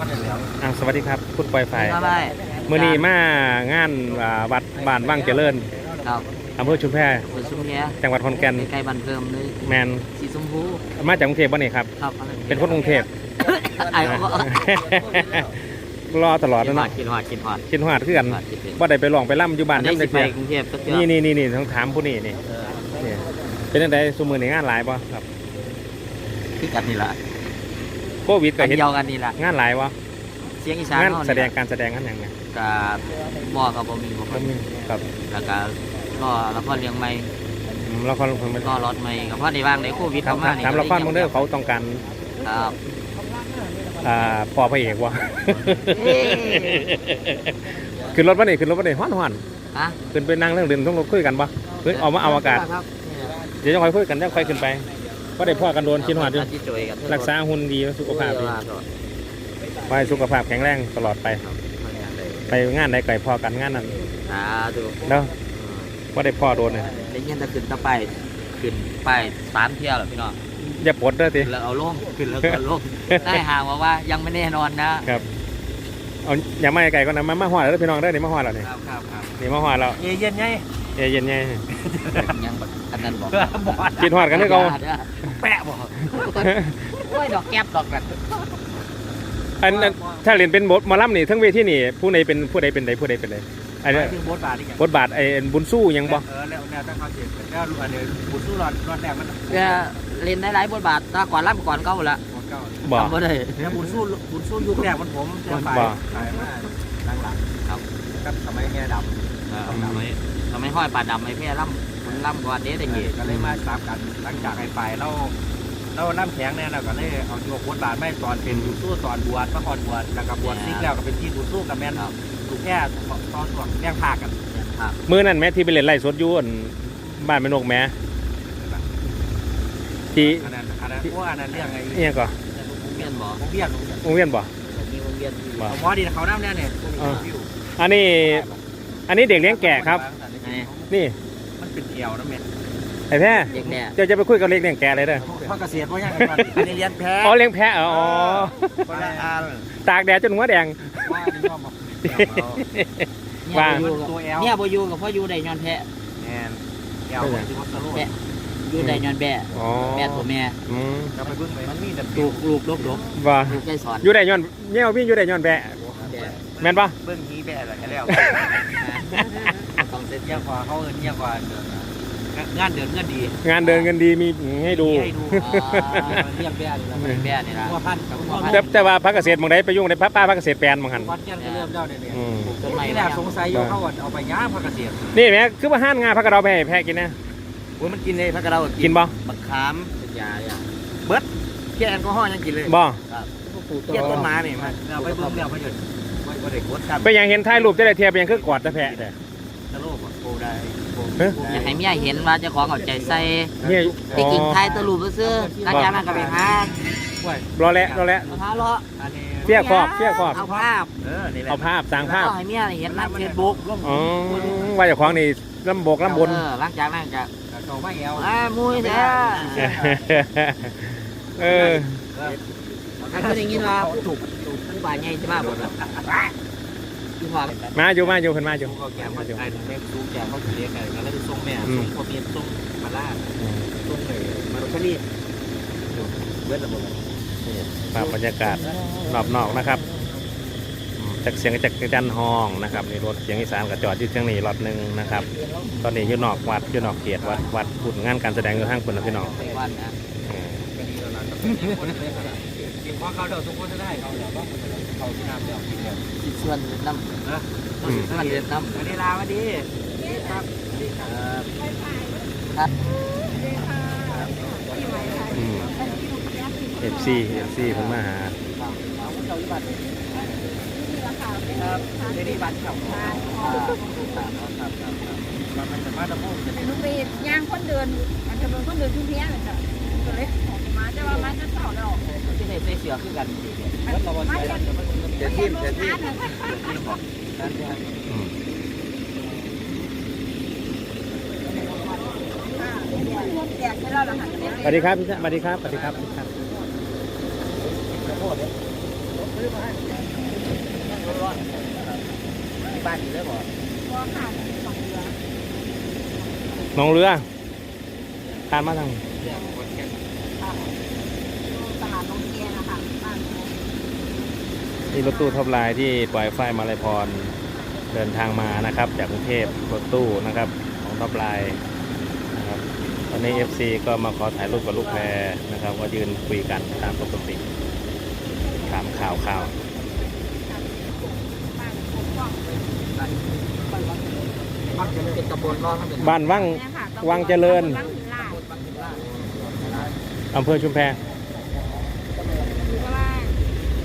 ก็ได้แล้วอ่าสวัสดีครับคุณปอยไฟไม่ไม่มื่อนี้มางานอ่าวัดบ้านว่างเจริญครับอำเภอชุมแพเป็นชุ่มแย่จังหวัดขอนแก่นใกล้ๆบ้านเพิ่มเลยแมนสีชมพูมาจากกรุงเทพบ่นี่ครับ ครับเป็นคนกรุงเทพไอ้ก็รอตลอดกินะนหอเนาะดกินหอดกินหอดคิดฮอดคือกันหอดกินเป็นบ่ได้ไปลองไปล่ำอยู่บ้านได้นำสิจักไปเที่ยกรุงเทพก็เจอนี่นี่นี่นี่ต้องถามผู้นี้นี่นี่เป็นจังไดซุมื้อนี้งานหลายบ่ครับคือกันนี่แหละ โควิดก็กันเฮ็ดเดียวกันนี่แหละงานหลายบ่เสียงอีสานงานเฮาแสดงนี่การแสดงงานหยังไงกับบ่กับบ่มีบ่ก็มีครับแล้วก็ก็ละครเลี้ยงใหม่อืมละครเพิ่นมันก็รถใหม่กับพ่อในบ้างในโควิดถามเข้ามานี่ถามละครมึงเด้อเขาต้องการครับอ่าพอพระเอกบ่เอ้ยขึ้นรถบ่นี่ขึ้นรถบ่นี่ฮ้อนฮะๆขึ้นไปนั่งเรื่องเดินต้องรถคุยกันบ่เฮ้ยออกมาเอาอากาศ ครับเดี๋ยวจะค่อยคุยกันจะค่อยขึ้นไป ก็ได้พ่อกันโดนคิดฮอดอยู่ที่จุยกับรักษาหุ่นดีสุขภาพดีขอให้สุขภาพแข็งแรงตลอดไป ไปงานใดไก่พอกันงานนั้นสาธุแล้วว่าได้พ่อโดนเลยได้ยินแต่ขึ้นตะไปขึ้นไปสามเที่ยวแล้วพี่น้องอย่าปลดเด้อติขึ้นแล้วเอาลงขึ้นแล้วก็ลงได้ห่างว่าว่ายังไม่แน่นอนนะครับเอาอย่ามาไก่ก็นะมามาหอดแล้วพี่น้องเด้อนี่มาหอดแล้วนี่ครับครับครับนี่มาหอดแล้วเย็นเย็นไงเอเย็นไงยังแบบอั นนั้นบอกบอดกินหอดกันเด้อเขาแปะบอกโอ้ยดอกแก๊บดอกกันอันอันถ้าเรียนเป็นบทหมอลำนี่ทั้งเวทีนี่ผู้ใดเป็นผู้ใดเป็นใดผู้ใดเป็นใดอันนี้ถึงบทบาทนี่ไงบทบาทไอ้บุญสู้ยังบ่เออแล้วแล้วถ้าเขาเจ็บแล้วอันนี้บุญสู้รอดรอดแรกมันจะเล่นได้หลายบทบาทถ้าก่อนรับก่อนเก่าละของเก่าบ่จำไม่ได้แล้วบุญสู้บุญสู้ยุคแรกมันผมจะไปบ่ไปมาตั้งหลังครับกับสมัยแม่ดทำไมทำไมห้อยปลาดำไม่เพี้ยล่ำมัน ล่ำกว่าเด้ได้ำเงี้ยก็เลยมาตามกันหลังจากให้ไปเราเราน้ำแข็งเนี่ยเราก็เลยเอาโยกบทบาทไม่ตอนเป็นบุญสู้ตอนบวชมาก่อนบวชแล้วก็บวชซิกแล้วก็เป็นที่บุญสู้กับแม่นถูกแค่ตอนส่วนแย่งภาคกันครับมื้อนั้นแม่ที่ไปเล่นไล่สดอยู่อั่นบ้านแม่นกแม่ที่อันนั้นอันนั้นพวกอันนั้นเรื่องไงเอียงก่อวงเวียนบ่วงเวียนวงเวียนบ่มีวงเวียนอยู่บ่หมอดีเขาน้ำเนี่ยเนี่ยอันนี้ อันนี้เด็กเลี้ยงแกะครับ นี่ มันเป็นเกี่ยวนะแม่ไอ้แพ้เด็กแน่เจ้าจะไปคุยกับเด็กเลี้ยงแกะเลยเด้อพ่อเกษตรพ่อยังกันอันนี้เรียนแพ้อ๋อเลี้ยงแพะเหรออ๋อคนละอันตากแดดจนหัวแดงว่านี่พ่อบอกว่าตัวแอลเนี่ยบ่อยู่กับพ่ออยู่ได้ย้อนแพะแอนแอลที่วัดสโลอยู่ได้ย้อนแบะอ๋อแบะตัวแม่อืมเราไปเบิ่งไปมันมีแต่ลูกลูกลูกลูกว่าลูกได้สอนอยู่ได้ย้อนเนี่ยพี่อยู่ได้ย้อนแบะแบะแม่นปะเบิ่งนี้แบะอะไรแล้ว ต้องเซ็ตเยี่ยกว่าเขาเอินเยี่ยกว่างานเดินเงินดีงานเดินเงินดีมีให้ดู ให้ดูเรียกแบะนี่ละแบะนี่ละว่าพันกับว่าพันแต่แต่ว่าพักเกษตรบางใดไปยุ่งในป้าป้าพักเกษตรแปลนบางหันวัดยันก็เริ่มเล่าเนี่ยอืมปลูกต้นไม้ที่แรกสงสัยอยู่เขาเอาไปย่างพักเกษตรนี่แม่คือว่าห้านงานพักกระเราไปให้แพะกินนะโอ้ยมันกินเลยพักกระเรากินบ่มะขามยาอย่างแค่แอลกอฮอล์ยังกินเลยบ่ปลูกต้นแค่ต้นไม้นี่มันเอาไปเบิ่งแล้วไปหยุดไปเด็กวัดกันไปยังเห็นถ่ายรูปจะได้เทียบไปยังคือกอดแต่แพะแต่ตะ เฮ้ยอยากให้เมียเห็นว่าเจ้าของเอาใจใส่เนี่ยไปกินไทยตะลุบซื้อหลังจากนั้นก็ไปหารอแล้วรอแล้วหาเลาะอันนี้เฟี้ยขอบเฟี้ยขอบเอาภาพเออนี่แหละเอาภาพสร้างภาพก็ให้เมียเห็นในเฟซบุ๊กอ๋อว่าเจ้าของนี่ลำบกลำบน เออหลังจากนั้นก็เขาไม่แอลอ่ามุ้ยแท้เออถ้าเคยได้ยินว่าถูกถูกผู้บาดใหญ่จะมาบ่ล่ะ ที่พอมาอยู่มาอยู่เพิ่นมาอยู่เขาแกมาจากไอ้แม่ซูแกเขาเลี้ยงไก่แล้วจะส่งแม่ส่งพ่อเมียส่งมาล่าส่งเลยมาโรคนี่เบิร์ดระบบภาพบรรยากาศรอบนอกนะครับอืมจากเสียงจากจันห้องนะครับนี่รถเสียงอีสานกับจอดอยู่เชียงนี้รถหนึ่งนะครับ ตอนนี้อยู่นอกวัดอยู่นอกเขตวัดวัดบุญงานการแสดงอยู่ทางคุณนะพี่น้องไปวันนะเออกินข้าวเขาเดี๋ยวสมมติจะได้เขาเดี๋ยวต้องเขาที่น้ำเดี๋ยวกินเดี๋ยวสิส่วนน้ำนะส่วนเดือนน้ำวันนี้ลาวันดีครับดีครับอืมเอฟซีเอฟซีเพิ่นมาหาไม่ได้บัตรเขามันจะมาตะพุ่งจะหนูไปย่างคนเดินมันจะเป็นคนเดินทุกเนี้ยเลยจ้ะก็เลยออกมาแต่ว่ามันจะ เต่าแล้วที่ไหนใส่เสือคือกันมาเห็นเดี๋ยทีมเสียทีมสวัสดีครับพี่ชะสวัสดีครับสวัสดีครับสวัสดีครับซื้อมาให้นั่งร้อนๆที่บ้านอยู่แล้วบ่พอขางนหน้องเรือผ่านมาทาง เรื่องคนแก่ ตลาดน้องเกียนะคะบ้าน นี่รถตู้ท็อปไลน์ที่ปล่อยไฟมาลายพรเดินทางมานะครับ จากกรุงเทพรถตู้นะครับของท็อปไลน์นะครับตอนนี้ FC ก็มาขอถ่ายรูปกับลูกแพรนะครับก็ยืนคุยกันตามปกติถามข่าวข่าวบ้านปกป้องมักจะเป็นตำบลร้อนมันเป็นบ้านวังเนี่ยค่ะวังเจริญวังหินลาดบางทีล่าอำเภอชุมแพ คือว่า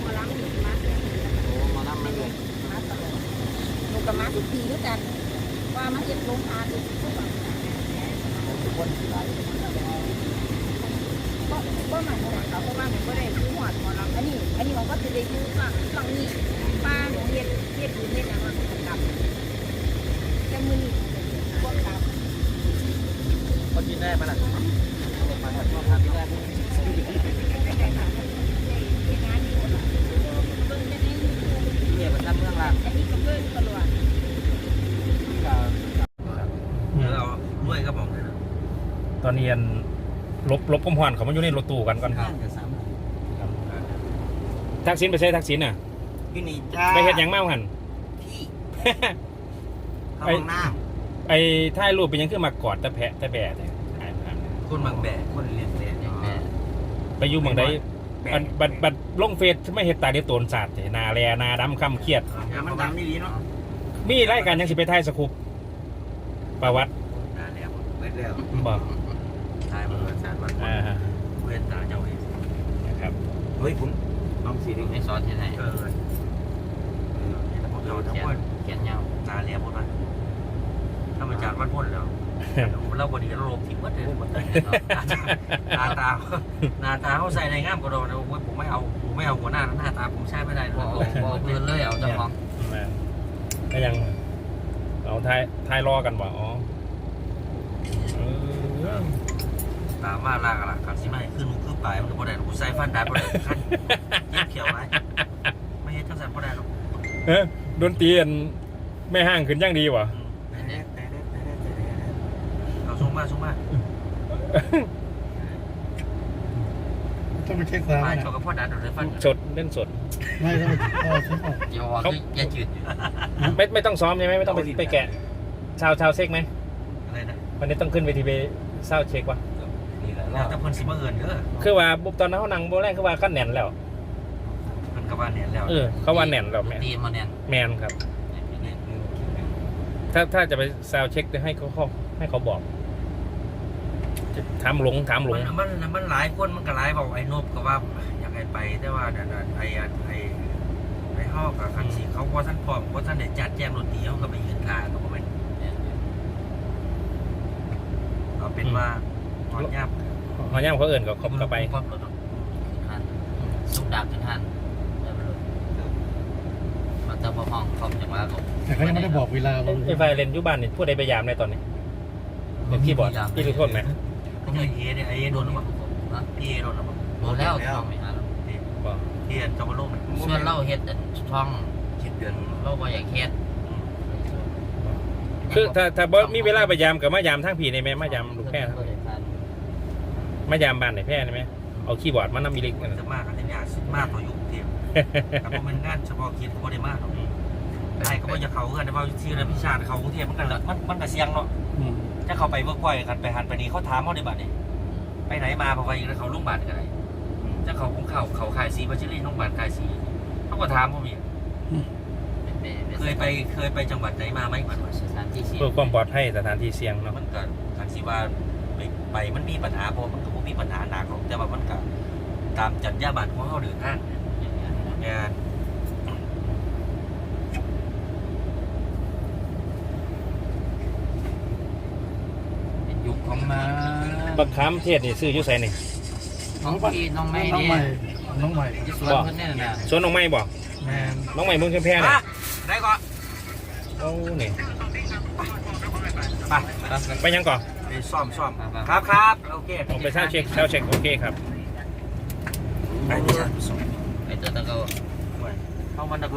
หมอล้างหินมา โอ้มานั่งไม่เลย มาตลอด หนูกับมาทุกปีด้วยกัน ว่ามาเก็บลงทานอีกทุกวันทุกคนหลายก็ก็หมายถึงเขาเพราะว่าหนูก็ได้คือหอดหมอล้างอันนี้ อันนี้ของก็จะได้คือฝั่งฝั่งนี้ป้าหนูเฮ็ดเฮ็ดอยู่เฮ็ดอย่างว่าหนูกลับจะมือนี่พวกกลับคนกินได้ไหมล่ะมาทำทำที่ได้เนี่ยมันทำเรื่องราวอันนี้ก็เพิ่มตลอด เราด้วยกระบอกเลยนะ ต อนนี้อันลบลบกมพรเขามาอยู่ในรถตู้กันก่อนข้างจะสามทักษิณไปใช้ทักษิณน่ะพี่นี่จ้าไปเฮ็ดหยังเมาหัน พี่เข้าห้องน้ไอ้ถ่ายรูปเป็นหยังคือมากอดแต่แพะแต่แบะเนี่ยถ่ายผ่านำคนบางแบกคนเรียนเรียนแม่ไปอยู่เมืองใดแบบักดบัดบัดลงเฟซไม่เห็นตาเดียวโตนศาสตร์หนาแลหนาดำค่ำเครียดอย่ามันดังนี่ดีเนาะมีรายการยังสิไปถ่ายสคุปประวัติอ่าแล้วเว้นแล้วบอก ทายมันสารวันอ่าฮะเว้นตาเจ้าเองนะครับเฮ้ยผมต้องสีดิไม่สอนที่ไหนเออพวกเราทั้งหมดเขียนยาวตาเลียหมดเลยถ้ามาจากวันพ้นแล้วเราบดีเราลบทิ้งหมดเลยหมดเลยหน้าตาหน้าตาเขาใส่ในง่ามกระโดดนะผมไม่เอาผมไม่เอาหัวหน้าหน้าตาผมใช้ไม่ได้บอกบอกเพื่อนเลยเอาเจ้าของมาก็ยังเอาถ่ายถ่ายรอกันบ่อ๋อเออ ตามาลากละขันสิไม่ขึ้นมุกขึ้นปลายมันก็บ่ได้กูใส่ฟันดาบบ่ได้ขั้นยิ้มเขียวไว้ไม่เห็นทั้งสันบ่ได้หรอกเอ้ยดนตรีอันไม่ห่างขึ้นยังดีวะเราส่งมาส่งมาต้องไปเช็คร้านป้ายนะชอกับพ่อดาโดนฟันสดเล่นสด ไม่ต้องไปเอาเช็คออกอย่าบอกอย่าจืดไม่ไม่ต้องซ้อมใช่ไหมไม่ต้องไปไปแกะชาวชาวเช็คไหมอะไรนะวันนี้ต้องขึ้นเวทีไปเศร้าเช็ควะ นี่แหละแล้วแต่เพิ่นสิมาเอิ้นเด้อคือว่าบุบตอนนั้นเขานั่งโบแรกคือว่าก็แน่นแล้ว เพิ่นก็ว่าเนี่ยแล้วเออ เขาว่าแน่นแล้วแมนตีมาเนี่ยแมนครับ ถ้าถ้าจะไปซาวเช็คจะให้เขาเขาให้เขาบอกจะถามหลงถามหลงมันมันมันหลายคนมันก็หลายบอกไอ้นบก็ว่าอยากให้ไปแต่ว่านั่นน่ะไอ้อันไอ้ไอ้ฮอกกับคันสิเขาบ่ทันพร้อมบ่ทันได้จัดแจงดนตรีเขาก็ไปยืนท่าก็บ่แม่นเอาเป็นว่าต อนยับเขาย่ามเขาเอิ่นก็ครบกันไปครบรถหันสุกดาบขึ้นหันมันจะมาห้องคอมจังว่าแต่เขายังไม่ได้บอกเวลาเราไอ้ไฟเรนอยุบานนี่พูดใดไปยามในตอนนี้เป็นคีย์บอร์ดที่ทุกคนไหมก็คือเอเนี่ยไอ้เอโดนหรือเปล่าพี่เอโดนหรือเปล่าโดนแล้วช่องไม่หาบอกเอจะมาลงส่วนเล่าเฮ็ดช่องคิดเดือนเล่าว่าอยากเฮ็ดคือถ้าถ้าบมีเวลาไปยามกับมายามทั้งผีในไหมมายามลูกแพร่ทั้งผี มายามบ้านในแพร่ในไหมเอาคีย์บอร์ดมานำมีเล็กนั่นจะน่ะมากอันนี้ยากสุดมากตัวยุคเทียมแต่พอมันงานเฉพาะกิจก็ได้มากหรอกไอ้ก็ว่าจะเขากันแต่ว่าชื่อนะพิชาเขากรุงเทพมันกันละมันมันก็เสียงเนาะ อืมถ้าเขาไปเวิร์กพอยกันไปหันไปนี่เขาถามเขาในบัตรนี่ไปไหนมาพอไปอีกแล้วเขาลุงบัตรกันไรถ้าเขาของเขาเขาขายสีพัชรีลุงบัตรขายสีเขาก็ถามผมอีกเคยไปเคยไปจังหวัดไหนมาไหมมันสถานที่เสี่ยเพื่อความปลอดภัยสถานที่เสี่ยงเนาะมันก็ทางสีว่า ไปไปมันมีปัญหาเพราะมันก็บ่มีปัญหาหนักหรอกแต่ว่ามันก็ตามจัญญาบัตรของเขาเดินทางงานเป็นยุคของมาบักขามเทศนี่ซื้ออยู่ไสนี่น้องพี่น้องไม่น้องเนี่ใหม่ยน้องใหม่ที่สวนเพิ่นเนี่ยนะสวนน้องไม้บอกแมนน้องไม้เมืองชุมแพเนี่ยอะได้ก่อนโอ้นี่ไปไปยังก่อน ไปซ่อมซ่อมครับครับโอเคออกไปเช่าเช็คเช่าเช็คโอเคครับไปที่ซ่อมไอ้ตัวตะเกาไว้เขามันนักร้อง